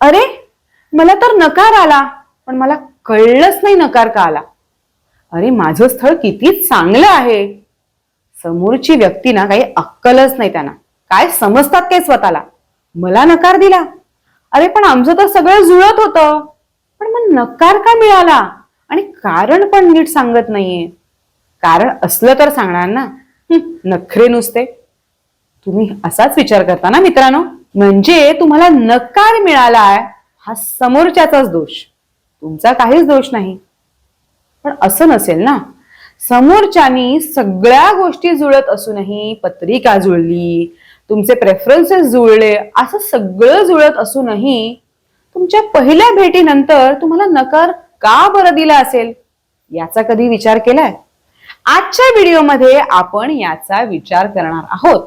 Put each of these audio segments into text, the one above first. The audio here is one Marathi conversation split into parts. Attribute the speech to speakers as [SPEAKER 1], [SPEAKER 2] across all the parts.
[SPEAKER 1] अरे मला तर नकार आला पण मला कळलंच नाही नकार का आला. अरे माझं स्थळ किती चांगलं आहे. समोरची व्यक्ती ना काही अक्कलच नाही त्यांना. काय समजतात काय स्वतःला. मला नकार दिला. अरे पण आमचं तर सगळं जुळत होतं. पण मग नकार का मिळाला? आणि कारण पण नीट सांगत नाहीये. कारण असलं तर सांगणार ना. नखरे नुसते. तुम्ही असाच विचार करता ना मित्रांनो? म्हणजे तुम्हाला नकार मिळालाय हा समोरच्याचाच दोष. तुमचा काहीच दोष नाही. पण असं नसेल ना? समोरच्यानी सगळ्या गोष्टी जुळत असूनही पत्रिका जुळली तुमचे प्रेफरन्सेस जुळले असं सगळं जुळत असूनही तुमच्या पहिल्या भेटीनंतर तुम्हाला नकार का बरं दिला असेल? याचा कधी विचार केलाय? आजच्या व्हिडिओमध्ये आपण याचा विचार करणार आहोत.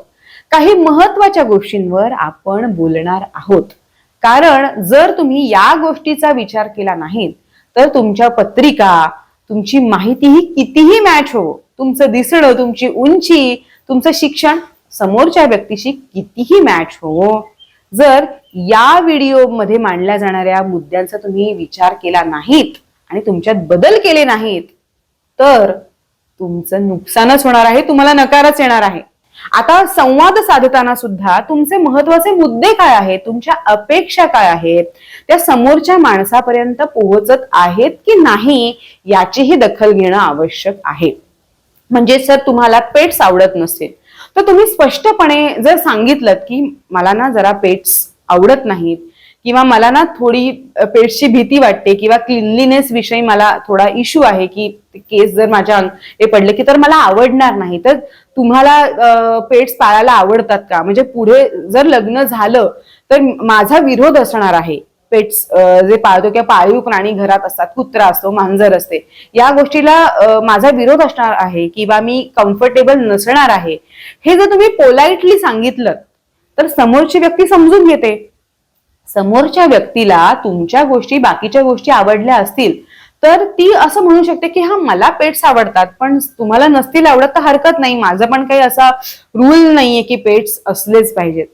[SPEAKER 1] काही महत्त्वाच्या गोष्टींवर आपण बोलणार आहोत. कारण जर तुम्ही या गोष्टीचा विचार केला नाहीत तर तुमच्या पत्रिका तुमची माहिती ही कितीही मॅच हो तुमचं दिसणं तुमची उंची तुमचं शिक्षण समोरच्या व्यक्तीशी कितीही मॅच हो. जर या व्हिडिओमध्ये मांडल्या जाणाऱ्या मुद्द्यांचा तुम्ही विचार केला नाहीत आणि तुमच्यात बदल केले नाहीत तर तुमचं नुकसानच होणार आहे तुम्हाला नकारच येणार आहे. आता संवाद साधताना सुद्धा तुमचे महत्त्वाचे मुद्दे काय आहेत? तुमच्या अपेक्षा काय आहेत? त्या समोरच्या माणसापर्यंत पोहोचत आहेत की नाही याचीही दखल घेणं आवश्यक आहे. म्हणजे सर तुम्हाला पेट्स आवडत नसेल तर तुम्ही स्पष्टपणे जर सांगितलं की मला ना जरा पेट्स आवडत नाहीत किंवा मला ना थोडी पेट्सची भीती वाटते किंवा क्लिनलीनेस विषयी मला थोडा इश्यू आहे की केस जर माझ्या अंग- हे पडले की तर मला आवडणार नाही. तर तुम्हाला पेट्स पाळायला आवडतात का? म्हणजे पुढे जर लग्न झालं तर माझा विरोध असणार आहे. पेट्स जे पाळतो किंवा पाळीव प्राणी घरात असतात कुत्रा असतो मांजर असते या गोष्टीला माझा विरोध असणार आहे किंवा मी कम्फर्टेबल नसणार आहे. हे जर तुम्ही पोलाइटली सांगितलं तर समोरची व्यक्ती समजून घेते. समोरच्या व्यक्तीला तुमच्या गोष्टी बाकीच्या गोष्टी आवडल्या असतील तर ती असं म्हणू शकते की हा मला पेट्स आवडतात पण तुम्हाला नसतील आवडत तर हरकत नाही. माझं पण काही असा रूल नाहीये की पेट्स असलेच पाहिजेत.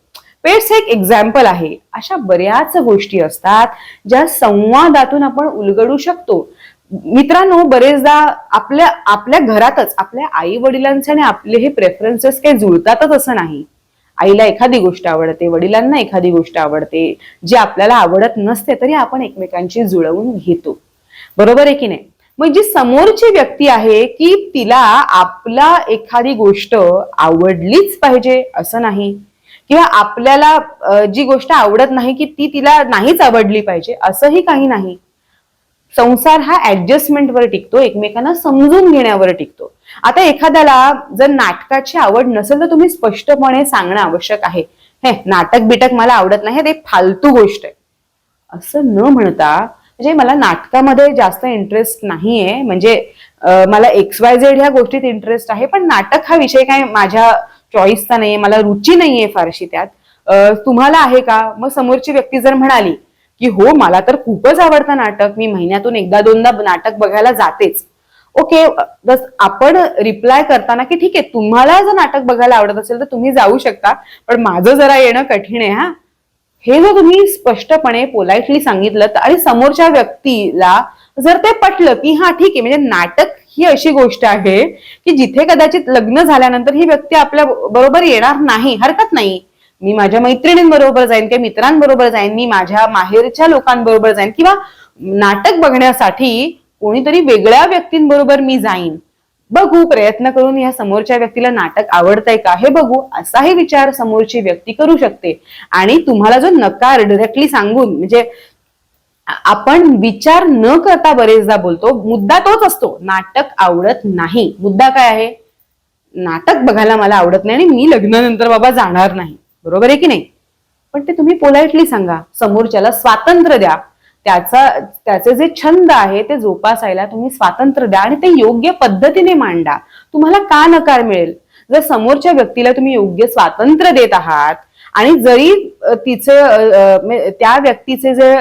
[SPEAKER 1] पेट्स हे एक एक्झाम्पल आहे. अशा बऱ्याच गोष्टी असतात ज्या संवादातून आपण उलगडू शकतो. मित्रांनो बरेचदा आपल्या आपल्या घरातच आपल्या आई वडिलांचे आणि आपले हे प्रेफरन्सेस काही जुळतातच असं नाही. आईला एखादी गोष्ट आवडते वडिलांना एखादी गोष्ट आवडते जी आपल्याला आवडत नसते तरी आपण एकमेकांची जुळवून घेतो. बरोबर आहे की नाही? मग जी समोरची व्यक्ती आहे की तिला आपला एखादी गोष्ट आवडलीच पाहिजे असं नाही. किंवा आपल्याला जी गोष्ट आवडत नाही की ती तिला नाहीच आवडली पाहिजे असंही काही नाही. संसार हा ऍडजस्टमेंटवर टिकतो एकमेकांना समजून घेण्यावर टिकतो. आता एखाद्याला जर नाटकाची आवड नसेल तर तुम्ही स्पष्टपणे सांगणं आवश्यक आहे. हे नाटक बिटक मला आवडत नाही ते फालतू गोष्ट आहे. असं न म्हणता म्हणजे मला नाटकामध्ये जास्त इंटरेस्ट नाहीये. म्हणजे मला एक्स वाय झेड ह्या गोष्टीत इंटरेस्ट आहे पण नाटक हा विषय काय माझ्या चॉईसचा नाहीये मला रुची नाहीये फारशी त्यात. तुम्हाला आहे का? मग समोरची व्यक्ती जर म्हणाली की हो मला तर खूपच आवडतं नाटक. मी महिन्यातून एकदा दोनदा नाटक बघायला जातेच. ओके बस आपण रिप्लाय करताना की ठीक आहे तुम्हाला जर नाटक बघायला आवडत असेल तर तुम्ही जाऊ शकता पण माझं जरा येणं कठीण आहे हा. हे जर तुम्ही स्पष्टपणे पोलाइटली सांगितलं तर आणि समोरच्या व्यक्तीला जर ते पटलं की हा ठीक आहे म्हणजे नाटक ही अशी गोष्ट आहे की जिथे कदाचित लग्न झाल्यानंतर ही व्यक्ती आपल्या बरोबर येणार नाही हरकत नाही. मी माझ्या मैत्रिणींबरोबर जाईन किंवा मित्रांबरोबर जाईन मी माझ्या माहेरच्या लोकांबरोबर जाईन किंवा नाटक बघण्यासाठी कोणीतरी वेगळ्या व्यक्तींबरोबर मी जाईन. बघू प्रयत्न करून या समोरच्या व्यक्तीला नाटक आवडतंय का हे बघू असाही विचार समोरची व्यक्ती करू शकते. आणि तुम्हाला जो नकार डिरेक्टली सांगून म्हणजे आपण विचार न करता बरेचदा बोलतो मुद्दा तोच असतो नाटक आवडत नाही. मुद्दा काय आहे? नाटक बघायला मला आवडत नाही आणि मी लग्नानंतर बाबा जाणार नाही. बरोबर आहे की नाही? पण ते तुम्ही पोलाइटली सांगा. समोरच्याला स्वातंत्र्य द्या. त्याचा त्याचे जे छंद आहे ते जोपासायला तुम्ही स्वातंत्र्य द्या आणि ते योग्य पद्धतीने मांडा. तुम्हाला का नकार मिळेल? जर समोरच्या व्यक्तीला तुम्ही योग्य स्वातंत्र्य देत आहात आणि जरी तिचे त्या व्यक्तीचे जे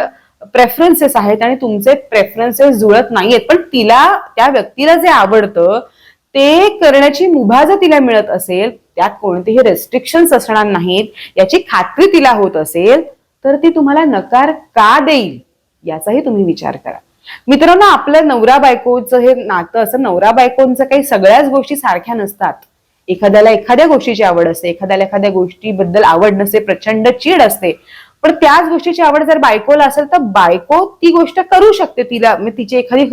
[SPEAKER 1] प्रेफरन्सेस आहेत आणि तुमचे प्रेफरन्सेस जुळत नाहीयेत पण तिला त्या व्यक्तीला जे आवडतं ते करण्याची मुभा जर तिला मिळत असेल त्यात कोणतेही रेस्ट्रिक्शन्स असणार नाहीत. याची खात्री तिला होत असेल तर ती तुम्हाला नकार का देईल याचाही तुम्ही विचार करा. मित्रांनो आपलं नवरा बायकोचं हे नातं असं नवरा बायकोंचं काही सगळ्याच गोष्टी सारख्या नसतात. एखाद्याला एखाद्या गोष्टीची आवड असते एखाद्याला एखाद्या गोष्टीबद्दल आवड नसते प्रचंड चीड असते. पण त्याच गोष्टीची आवड जर बायकोला असेल तर बायको ती गोष्ट करू शकते तिला. म्हणजे तिची एखादी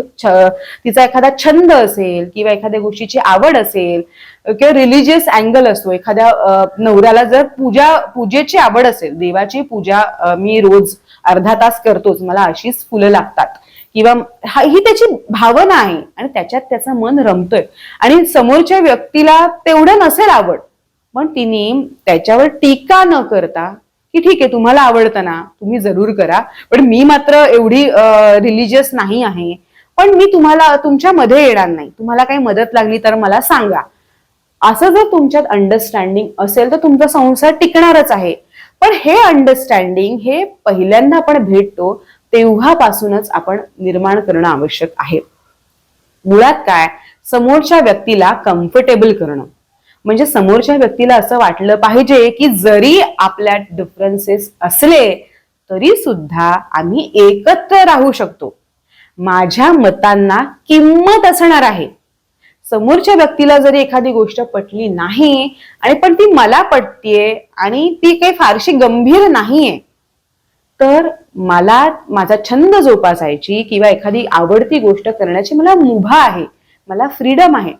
[SPEAKER 1] तिचा एखादा छंद असेल किंवा एखाद्या गोष्टीची आवड असेल किंवा रिलिजियस अँगल असतो एखाद्या नवऱ्याला जर पूजा पूजेची आवड असेल देवाची पूजा मी रोज अर्धा तास करतोच मला अशीच फुलं लागतात. किंवा हा- ही त्याची भावना आहे आणि त्याच्यात त्याचं मन रमतोय. आणि समोरच्या व्यक्तीला तेवढं नसेल आवड पण तिने त्याच्यावर टीका न करता की ठीक आहे तुम्हाला आवडतं ना तुम्ही जरूर करा. पण मी मात्र एवढी रिलिजियस नाही आहे. पण मी तुम्हाला तुमच्या मध्ये येणार नाही. तुम्हाला काही मदत लागली तर मला सांगा. असं जर तुमच्यात अंडरस्टँडिंग असेल तर तुमचा संसार टिकणारच आहे. पण हे अंडरस्टँडिंग हे पहिल्यांदा आपण भेटतो तेव्हापासूनच आपण निर्माण करणं आवश्यक आहे. मुळात काय? समोरच्या व्यक्तीला कम्फर्टेबल करणं. म्हणजे समोरच्या व्यक्तीला असं वाटलं पाहिजे की जरी आपल्या डिफरन्सेस असले तरी सुद्धा आम्ही एकत्र राहू शकतो. माझ्या मतांना किंमत असणार आहे. समोरच्या व्यक्तीला जरी एखादी गोष्ट पटली नाही आणि पण ती मला पटतीये आणि ती काही फारशी गंभीर नाहीये तर मला माझा छंद जोपासायची किंवा एखादी आवडती गोष्ट करण्याची मला मुभा आहे मला फ्रीडम आहे.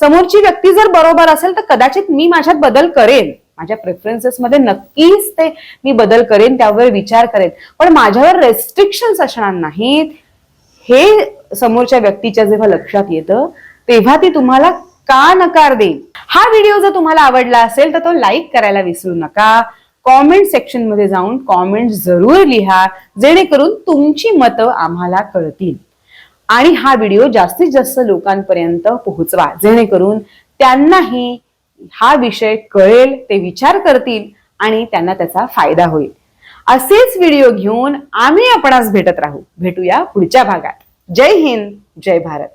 [SPEAKER 1] समोरची व्यक्ती जर बरोबर असेल तर कदाचित मी माझ्यात बदल करेन. माझ्या प्रेफरन्सेसमध्ये नक्कीच ते मी बदल करेन त्यावर विचार करेन. पण माझ्यावर रेस्ट्रिक्शन्स असणार नाहीत. हे समोरच्या व्यक्तीच्या जेव्हा लक्षात येतं तेव्हा ती तुम्हाला का नकार देईल? हा व्हिडिओ जर तुम्हाला आवडला असेल तर तो लाईक करायला विसरू नका. कॉमेंट सेक्शनमध्ये जाऊन कॉमेंट जरूर लिहा जेणेकरून तुमची मतं आम्हाला कळतील. आणि हा व्हिडिओ जास्तीत जास्त लोकांपर्यंत पोहोचवा. जेणेकरून त्यांनाही हा विषय कळेल ते विचार करतील आणि त्यांना त्याचा फायदा होईल. असेच व्हिडिओ घेऊन आम्ही आपणास भेटत राहू. भेटूया पुढच्या भागात. जय हिंद जय भारत.